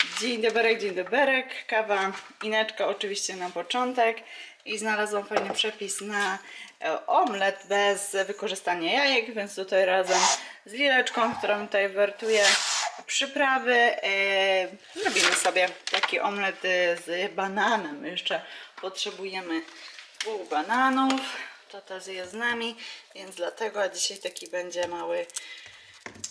Dzień dobry, dzień dobry. Kawa ineczka oczywiście na początek. I znalazłam fajny przepis na e, omlet bez wykorzystania jajek, więc tutaj razem z Lileczką, którą tutaj wertuję przyprawy, e, zrobimy sobie taki omlet e, z bananem. Jeszcze potrzebujemy dwóch bananów. Tata zje z nami, więc dlatego dzisiaj taki będzie mały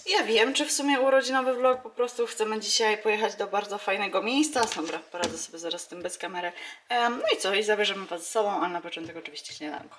ja wiem, czy w sumie urodzinowy vlog po prostu chcemy dzisiaj pojechać do bardzo fajnego miejsca. Dobra, poradzę sobie zaraz z tym bez kamery. No i co, i zabierzemy Was ze sobą, a na początek oczywiście śniadanko.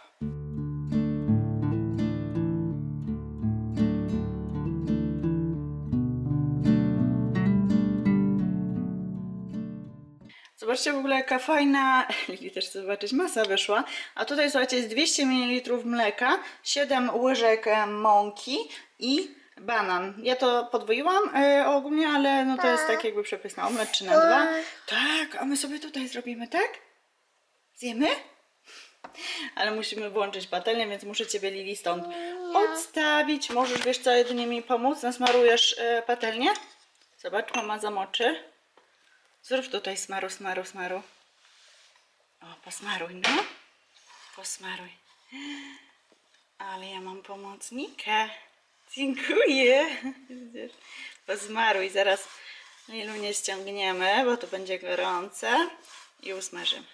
Zobaczcie w ogóle jaka fajna, Lili też chce zobaczyć, masa wyszła. A tutaj słuchajcie, jest 200 ml mleka, 7 łyżek mąki i banan. Ja to podwoiłam e, ogólnie, ale no to jest tak jakby przepis na omlet czy na dwa. Tak, a my sobie tutaj zrobimy, tak? Zjemy? Ale musimy włączyć patelnię, więc muszę Ciebie Lili stąd odstawić. Możesz, wiesz co, jedynie mi pomóc? Nasmarujesz e, patelnię? Zobacz, mama zamoczy. Zrób tutaj smaru, smaru, smaru. O, posmaruj, no. Posmaruj. Ale ja mam pomocnika. Dziękuję. Widzisz? Posmaruj. Zaraz nie ściągniemy, bo to będzie gorące. I usmażymy.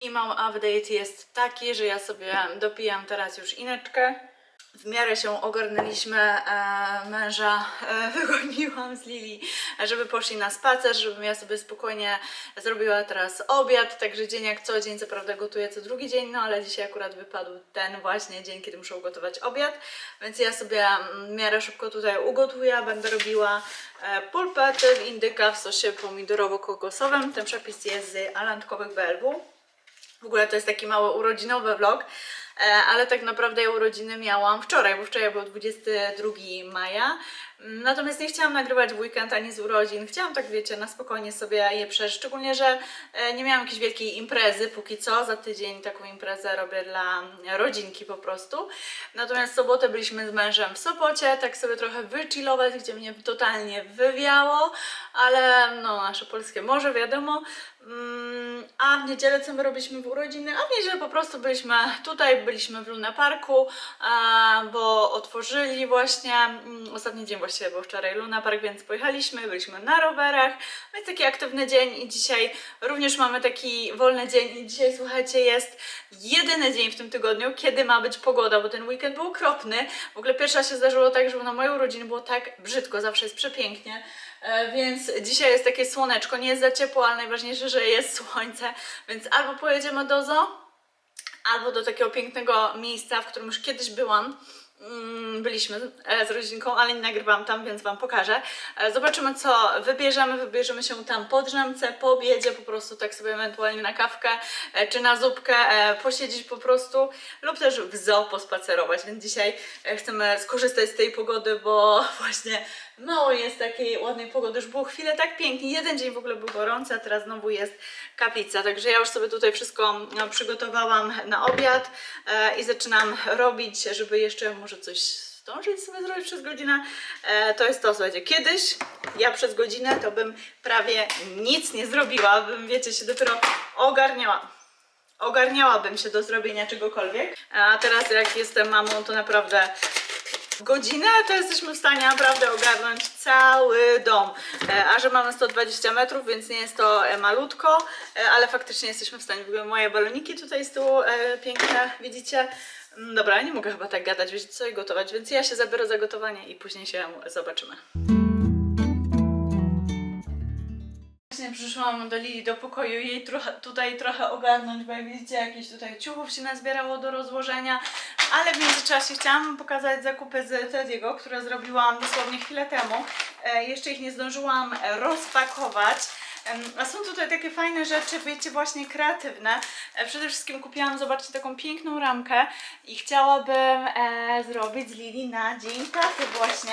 I mały update jest taki, że ja sobie dopijam teraz już ineczkę. W miarę się ogarnęliśmy, e, męża e, wygoniłam z Lili, żeby poszli na spacer, żebym ja sobie spokojnie zrobiła teraz obiad, także dzień jak co dzień, co prawda gotuję co drugi dzień, no ale dzisiaj akurat wypadł ten właśnie dzień, kiedy muszę ugotować obiad, więc ja sobie mm, w miarę szybko tutaj ugotuję, będę robiła e, pulpety w indyka w sosie pomidorowo-kokosowym, ten przepis jest z alantkowych belbów. W. Ogóle to jest taki mały urodzinowy vlog, ale tak naprawdę ja urodziny miałam wczoraj, bo wczoraj był 22 maja. Mm, Natomiast nie chciałam nagrywać w weekend ani z urodzin. Chciałam tak, wiecie, na spokojnie sobie je przeżyć. Szczególnie, że e, nie miałam jakiejś wielkiej imprezy póki co. Za tydzień taką imprezę robię dla rodzinki po prostu. Natomiast w sobotę byliśmy z mężem w Sopocie, tak sobie trochę wychillować, gdzie mnie totalnie wywiało, ale no, nasze polskie morze, wiadomo. Mm, A w niedzielę co my robiliśmy w urodziny? A w niedzielę po prostu byliśmy tutaj, byliśmy w Luna Parku, bo otworzyli właśnie, mm, ostatni dzień właściwie był wczoraj Luna Park, więc pojechaliśmy, byliśmy na rowerach, więc taki aktywny dzień i dzisiaj również mamy taki wolny dzień i dzisiaj słuchajcie jest jedyny dzień w tym tygodniu, kiedy ma być pogoda, bo ten weekend był okropny, w ogóle pierwsza się zdarzyło tak, że na moje urodziny było tak brzydko, zawsze jest przepięknie, E, Więc dzisiaj jest takie słoneczko, nie jest za ciepło, ale najważniejsze, że jest słońce, więc albo pojedziemy do zoo, albo do takiego pięknego miejsca, w którym już kiedyś byłam. Mm, Byliśmy e, z rodzinką, ale nie nagrywam tam, więc Wam pokażę. E, Zobaczymy, co wybierzemy. Wybierzemy się tam po drzemce, po obiedzie, po prostu tak sobie ewentualnie na kawkę e, czy na zupkę posiedzieć po prostu, lub też w zoo pospacerować. Więc dzisiaj chcemy skorzystać z tej pogody, bo właśnie mało jest takiej ładnej pogody. Już było chwilę tak pięknie. Jeden dzień w ogóle był gorący, a teraz znowu jest kaplica. Także ja już sobie tutaj wszystko no, przygotowałam na obiad i zaczynam robić, żeby jeszcze może coś zdążyć sobie zrobić przez godzinę. E, to jest to, słuchajcie, kiedyś ja przez godzinę to bym prawie nic nie zrobiła, bym, wiecie, się dopiero ogarniała ogarniałabym się do zrobienia czegokolwiek. A teraz jak jestem mamą, to naprawdę godzinę to jesteśmy w stanie naprawdę ogarnąć cały dom. E, A że mamy 120 metrów, więc nie jest to e, malutko, e, ale faktycznie jesteśmy w stanie. W ogóle moje baloniki tutaj z tyłu e, piękne, widzicie? Dobra, nie mogę chyba tak gadać, wiecie co i gotować, więc ja się zabiorę za gotowanie i później się zobaczymy. Właśnie przyszłam do Lili do pokoju jej trochę, tutaj trochę ogarnąć, bo jak widzicie jakieś tutaj ciuchów się nazbierało do rozłożenia, ale w międzyczasie chciałam pokazać zakupy z Tediego, które zrobiłam dosłownie chwilę temu. E, jeszcze ich nie zdążyłam rozpakować. A są tutaj takie fajne rzeczy, wiecie, właśnie kreatywne. E, Przede wszystkim kupiłam, zobaczcie, taką piękną ramkę i chciałabym e, zrobić Lili na dzień taty właśnie,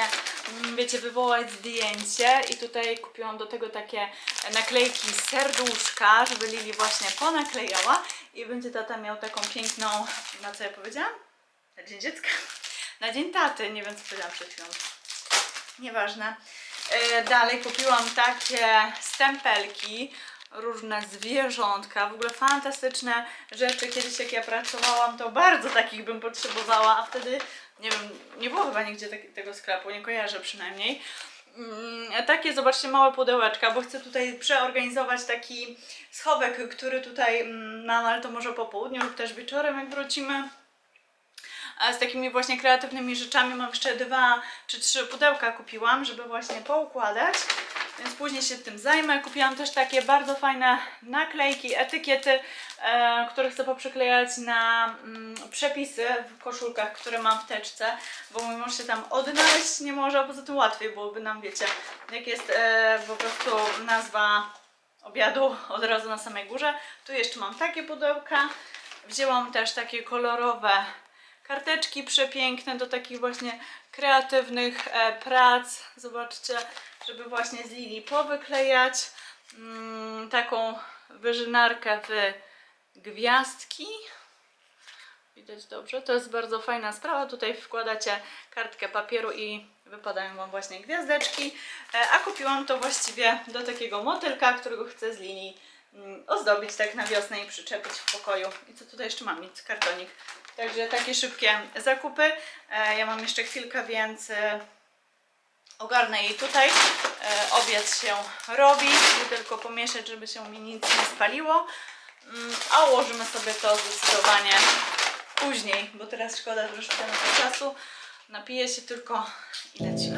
mm, wiecie, wywołać zdjęcie i tutaj kupiłam do tego takie naklejki serduszka, żeby Lili właśnie ponaklejała i będzie tata miał taką piękną, na co ja powiedziałam? na dzień dziecka, na dzień taty, nie wiem co powiedziałam przed chwilą. Nieważne. E, dalej kupiłam takie stempelki, różne zwierzątka, w ogóle fantastyczne rzeczy. Kiedyś jak ja pracowałam, to bardzo takich bym potrzebowała, a wtedy, nie wiem, nie było chyba nigdzie tak, tego sklepu, nie kojarzę przynajmniej. Mm, takie, zobaczcie, małe pudełeczka, bo chcę tutaj przeorganizować taki schowek, który tutaj mam, ale to może po południu lub też wieczorem, jak wrócimy. Z takimi właśnie kreatywnymi rzeczami mam jeszcze dwa czy trzy pudełka kupiłam, żeby właśnie poukładać. Więc później się tym zajmę. Kupiłam też takie bardzo fajne naklejki, etykiety, e, które chcę poprzyklejać na mm, przepisy w koszulkach, które mam w teczce, bo mój mąż się tam odnaleźć nie może, a poza tym łatwiej byłoby nam, wiecie, jak jest e, po prostu nazwa obiadu od razu na samej górze. Tu jeszcze mam takie pudełka. Wzięłam też takie kolorowe karteczki przepiękne do takich właśnie kreatywnych e, prac. Zobaczcie, żeby właśnie z lilii powyklejać. Mm, taką wyżynarkę w gwiazdki. Widać dobrze. To jest bardzo fajna sprawa. Tutaj wkładacie kartkę papieru i wypadają Wam właśnie gwiazdeczki. E, A kupiłam to właściwie do takiego motylka, którego chcę z linii ozdobić tak na wiosnę i przyczepić w pokoju. I co tutaj jeszcze mam? Nic, kartonik. Także takie szybkie zakupy. E, Ja mam jeszcze chwilkę, więc e, ogarnę jej tutaj. E, Obiad się robi. Tylko pomieszać, żeby się mi nic nie spaliło. Mm, A ułożymy sobie to zdecydowanie później, bo teraz szkoda troszkę na czasu. Napiję się tylko i lecimy.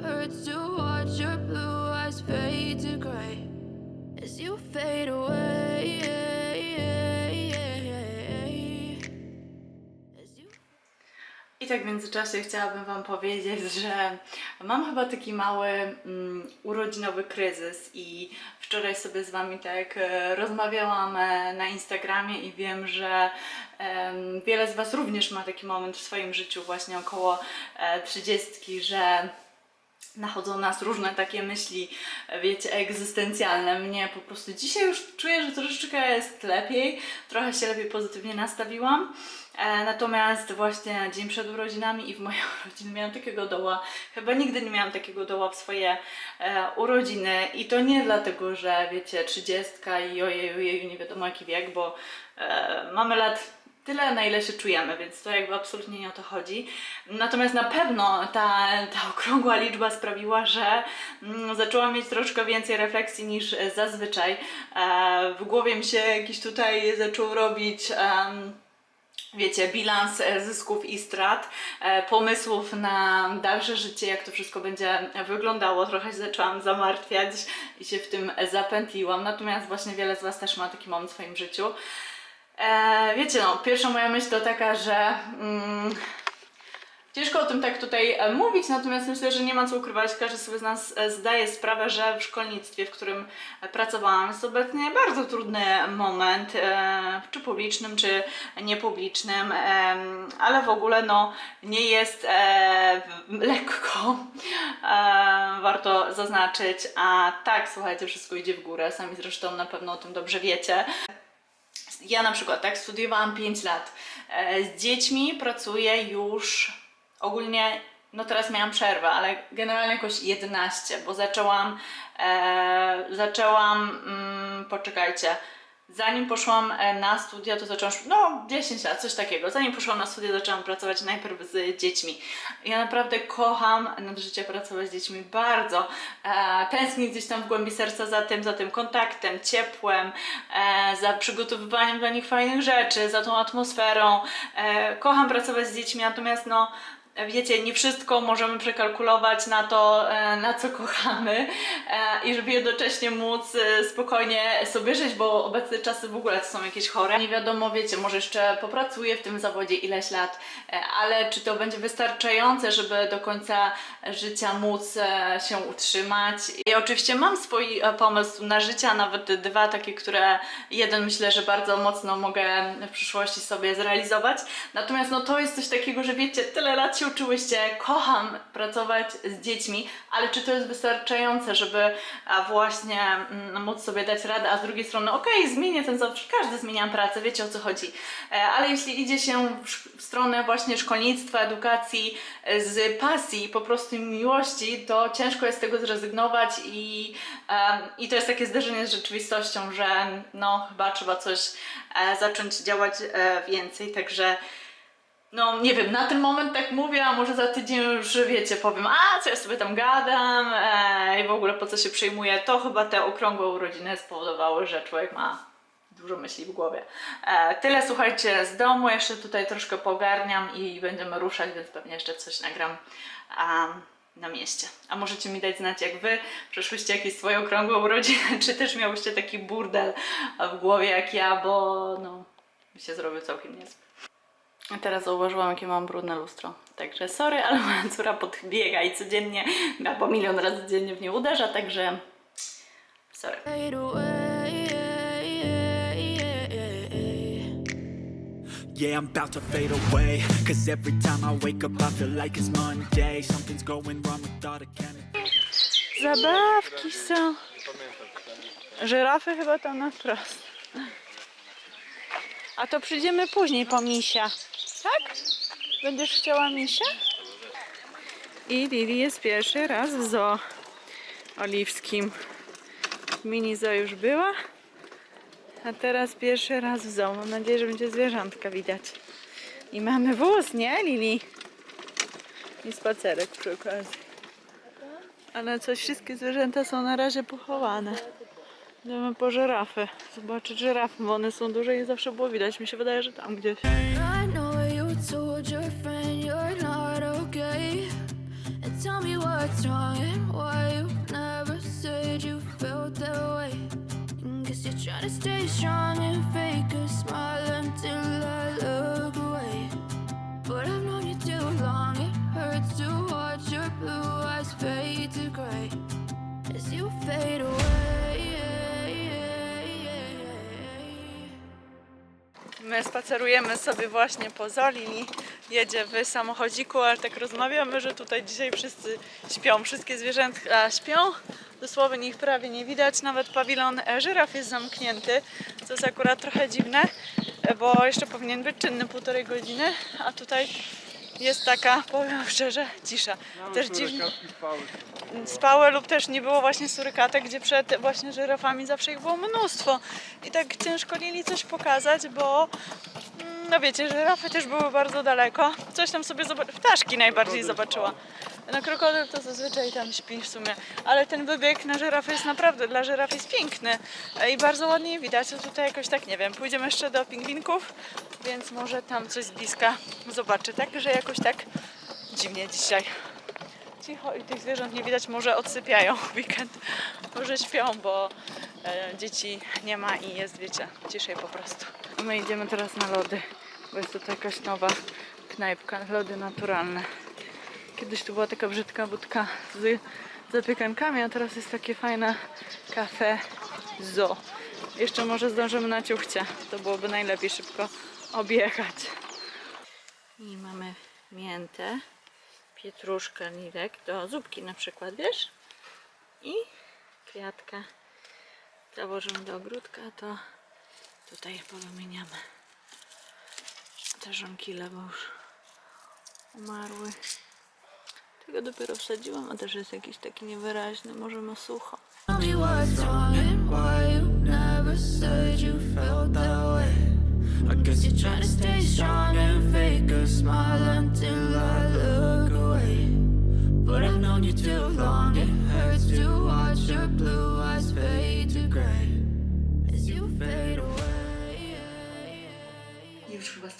tak w międzyczasie chciałabym Wam powiedzieć, że mam chyba taki mały mm, urodzinowy kryzys i wczoraj sobie z Wami tak e, rozmawiałam e, na Instagramie i wiem, że wiele z Was również ma taki moment w swoim życiu właśnie około e, 30, że nachodzą nas różne takie myśli, wiecie, egzystencjalne. Mnie po prostu dzisiaj już czuję, że troszeczkę jest lepiej, trochę się lepiej pozytywnie nastawiłam. E, natomiast właśnie dzień przed urodzinami i w moje urodziny miałam takiego doła. Chyba nigdy nie miałam takiego doła w swoje e, urodziny i to nie dlatego, że wiecie, trzydziestka i ojej, ojej, nie wiadomo jaki wiek, bo e, mamy lat tyle, na ile się czujemy, więc to jakby absolutnie nie o to chodzi. Natomiast na pewno ta, ta okrągła liczba sprawiła, że mm, zaczęłam mieć troszkę więcej refleksji niż zazwyczaj. E, w głowie mi się jakiś tutaj zaczął robić. wiecie, bilans zysków i strat, e, pomysłów na dalsze życie, jak to wszystko będzie wyglądało. Trochę się zaczęłam zamartwiać i się w tym zapętliłam. Natomiast właśnie wiele z Was też ma taki moment w swoim życiu. E, wiecie, no, pierwsza moja myśl to taka, że mm, ciężko o tym tak tutaj e, mówić, natomiast myślę, że nie ma co ukrywać. Każdy sobie z nas e, zdaje sprawę, że w szkolnictwie, w którym e, pracowałam, jest obecnie bardzo trudny moment, e, czy publicznym, czy niepublicznym, em, ale w ogóle no, nie jest e, lekko. E, warto zaznaczyć, a tak, słuchajcie, wszystko idzie w górę. Sami zresztą na pewno o tym dobrze wiecie. Ja na przykład tak studiowałam 5 lat. E, Z dziećmi pracuję już ogólnie, no teraz miałam przerwę, ale generalnie jakoś 11, bo zaczęłam, e, zaczęłam, mm, poczekajcie, zanim poszłam e, na studia, to zaczęłam, no 10 lat, coś takiego. Zanim poszłam na studia, zaczęłam pracować najpierw z dziećmi. Ja naprawdę kocham nad życie pracować z dziećmi bardzo. E, tęsknię gdzieś tam w głębi serca za tym, za tym kontaktem, ciepłem, e, za przygotowywaniem dla nich fajnych rzeczy, za tą atmosferą. E, kocham pracować z dziećmi, natomiast no wiecie, nie wszystko możemy przekalkulować na to, e, na co kochamy e, i żeby jednocześnie móc e, spokojnie sobie żyć, bo obecne czasy w ogóle to są jakieś chore. Nie wiadomo, wiecie, może jeszcze popracuję w tym zawodzie ileś lat, ale czy to będzie wystarczające, żeby do końca życia móc się utrzymać. I oczywiście mam swój pomysł na życie, nawet dwa takie, które jeden myślę, że bardzo mocno mogę w przyszłości sobie zrealizować. Natomiast no to jest coś takiego, że wiecie, tyle lat się uczyłyście, kocham pracować z dziećmi, ale czy to jest wystarczające, żeby właśnie mm, móc sobie dać radę, a z drugiej strony okej, zmienię ten zawód, każdy zmienia pracę, wiecie o co chodzi. E, Ale jeśli idzie się w stronę właśnie szkolnictwa, edukacji e, z pasji, po prostu miłości, to ciężko jest z tego zrezygnować i, em, i to jest takie zderzenie z rzeczywistością, że no chyba trzeba coś e, zacząć działać e, więcej, także no nie wiem, na ten moment tak mówię, a może za tydzień już wiecie, powiem, a co ja sobie tam gadam e, i w ogóle po co się przejmuję, to chyba te okrągłe urodziny spowodowały, że człowiek ma dużo myśli w głowie. E, tyle słuchajcie z domu, jeszcze tutaj troszkę pogarniam i będziemy ruszać, więc pewnie jeszcze coś nagram na mieście. A możecie mi dać znać, jak wy przeszłyście jakieś swoje okrągłe urodziny, czy też miałyście taki burdel w głowie jak ja, bo no, mi się zrobił całkiem niezły. A teraz zauważyłam, jakie mam brudne lustro. Także sorry, ale moja córa podbiega i codziennie, po milion razy dziennie w nie uderza, także sorry. Yeah, I'm about to fade away. Cause every time I wake up, I feel like it's Monday. Something's going wrong with all the chemicals. Zabawki są. Żyrafy chyba tam na wprost. A to przyjdziemy później po misia. Tak? Będziesz chciała misia? I Lili jest pierwszy raz w zoo oliwskim. Mini zoo już była. A teraz pierwszy raz w zoo. Mam nadzieję, że będzie zwierzątka widać. I mamy wóz, nie Lili? I spacerek przy okazji. Ale coś, wszystkie zwierzęta są na razie pochowane. Idziemy po żyrafy. Zobaczyć żyrafy, bo one są duże i zawsze było widać. Mi się wydaje, że tam gdzieś. I know you told spacerujemy sobie właśnie po Zolini. Jedzie w samochodziku, ale tak rozmawiamy, że tutaj dzisiaj wszyscy śpią. Wszystkie zwierzęta śpią. Dosłownie ich prawie nie widać. Nawet pawilon e, żyraf jest zamknięty, co jest akurat trochę dziwne, bo jeszcze powinien być czynny półtorej godziny, a tutaj jest taka, powiem szczerze, cisza. Też dziwnie. spały lub też nie było właśnie surykatek, gdzie przed właśnie żyrafami zawsze ich było mnóstwo. I tak ciężko Lili coś pokazać, bo mm, no wiecie, żyrafy też były bardzo daleko. Coś tam sobie zobaczyła, ptaszki najbardziej zobaczyła. No krokodyl to zazwyczaj tam śpi w sumie, ale ten wybieg na żyrafy jest naprawdę, dla żyraf jest piękny E, i bardzo ładnie widać. A tutaj jakoś tak, nie wiem, pójdziemy jeszcze do pingwinków, więc może tam coś z bliska zobaczę. Także jakoś tak dziwnie dzisiaj cicho i tych zwierząt nie widać, może odsypiają w weekend, może śpią, bo e, dzieci nie ma i jest, wiecie, ciszej po prostu. My idziemy teraz na lody, bo jest tutaj jakaś nowa knajpka, lody naturalne. Kiedyś tu była taka brzydka budka z zapiekankami, a teraz jest takie fajne kafe zoo. Jeszcze może zdążymy na ciuchcie, to byłoby najlepiej szybko objechać. I mamy miętę pietruszkę, lirek do zupki na przykład, wiesz? I kwiatka. Założymy do ogródka, to tutaj powymieniamy te żonkile, bo już umarły. Tego dopiero wsadziłam, a też jest jakiś taki niewyraźny, może ma sucho. Tell me what's wrong and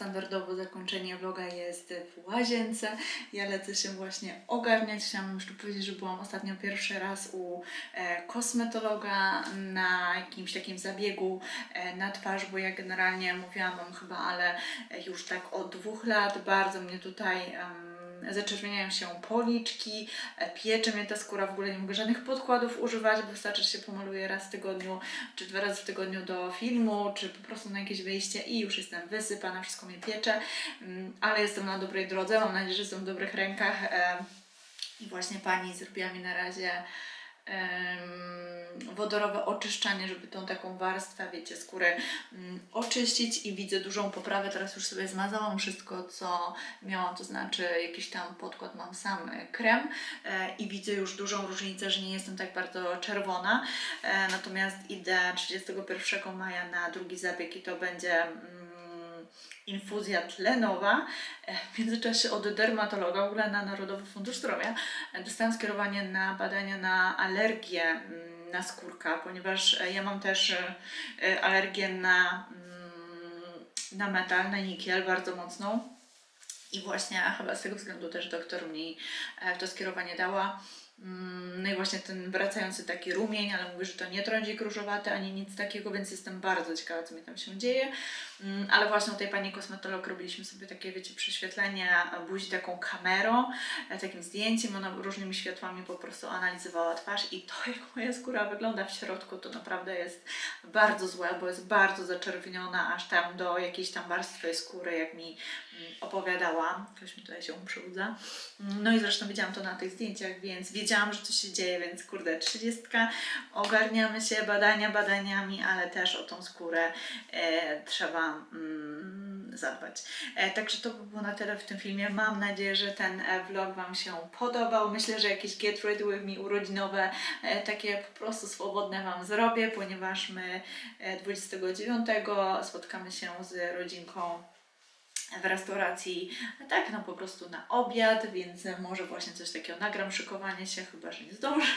standardowo zakończenie vloga jest w łazience. Ja lecę się właśnie ogarniać. Chciałam jeszcze powiedzieć, że byłam ostatnio pierwszy raz u e, kosmetologa na jakimś takim zabiegu e, na twarz, bo ja generalnie mówiłam Wam chyba, ale już tak od dwóch lat bardzo mnie tutaj zaczerwieniają się policzki, e, piecze mnie ta skóra, w ogóle nie mogę żadnych podkładów używać, bo wystarczy, że się pomaluję raz w tygodniu, czy dwa razy w tygodniu do filmu, czy po prostu na jakieś wyjście i już jestem wysypana, wszystko mnie piecze, Mm, ale jestem na dobrej drodze, mam nadzieję, że jestem w dobrych rękach e, i właśnie Pani zrobiła mi na razie wodorowe oczyszczanie, żeby tą taką warstwę, wiecie, skóry mm, oczyścić i widzę dużą poprawę. Teraz już sobie zmazałam wszystko, co miałam, to znaczy jakiś tam podkład mam sam e, krem e, i widzę już dużą różnicę, że nie jestem tak bardzo czerwona. E, natomiast idę 31 maja na drugi zabieg i to będzie mm, infuzja tlenowa. E, W międzyczasie od dermatologa, w ogóle na Narodowy Fundusz Zdrowia, e, dostałam skierowanie na badania na alergię mm, na skórka, ponieważ e, ja mam też alergię na, mm, na metal, na nikiel bardzo mocną. I właśnie chyba z tego względu też doktor mi to skierowanie dała. Mm, No i właśnie ten wracający taki rumień, ale mówi, że to nie trądzik różowaty ani nic takiego, więc jestem bardzo ciekawa, co mi tam się dzieje. Mm, Ale właśnie u tej pani kosmetolog robiliśmy sobie takie, wiecie, prześwietlenie buzi taką kamerą, e, takim zdjęciem. Ona różnymi światłami po prostu analizowała twarz i to, jak moja skóra wygląda w środku, to naprawdę jest bardzo złe, bo jest bardzo zaczerwieniona aż tam do jakiejś tam warstwy skóry, jak mi mm, opowiadała. Ktoś mi tutaj się przebudza. Mm, No i zresztą widziałam to na tych zdjęciach, więc wiedziałam, że coś się dzieje, więc kurde, trzydziestka, ogarniamy się badania badaniami, ale też o tą skórę e, trzeba mm, zadbać. E, także to by było na tyle w tym filmie. Mam nadzieję, że ten e, vlog Wam się podobał. Myślę, że jakieś get ready with me urodzinowe, e, takie po prostu swobodne Wam zrobię, ponieważ my e, 29 spotkamy się z rodzinką w restauracji, tak, no po prostu na obiad, więc może właśnie coś takiego nagram, szykowanie się, chyba, że nie zdążę.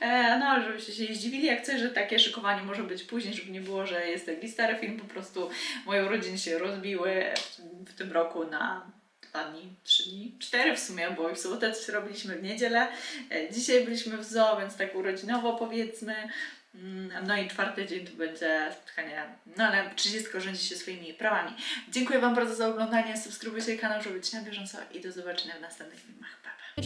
E, no, żebyście się zdziwili, jak coś, że takie szykowanie może być później, żeby nie było, że jest taki stary film, po prostu moje urodziny się rozbiły w, w tym roku na dwa dni, trzy dni, cztery w sumie, bo i w sobotę coś robiliśmy w niedzielę, e, dzisiaj byliśmy w zoo, więc tak urodzinowo powiedzmy. Mm, No i czwarty dzień to będzie spotkanie, no ale 30 rządzi się swoimi prawami. Dziękuję Wam bardzo za oglądanie, subskrybujcie kanał, żeby być na bieżąco i do zobaczenia w następnych filmach. Pa, pa.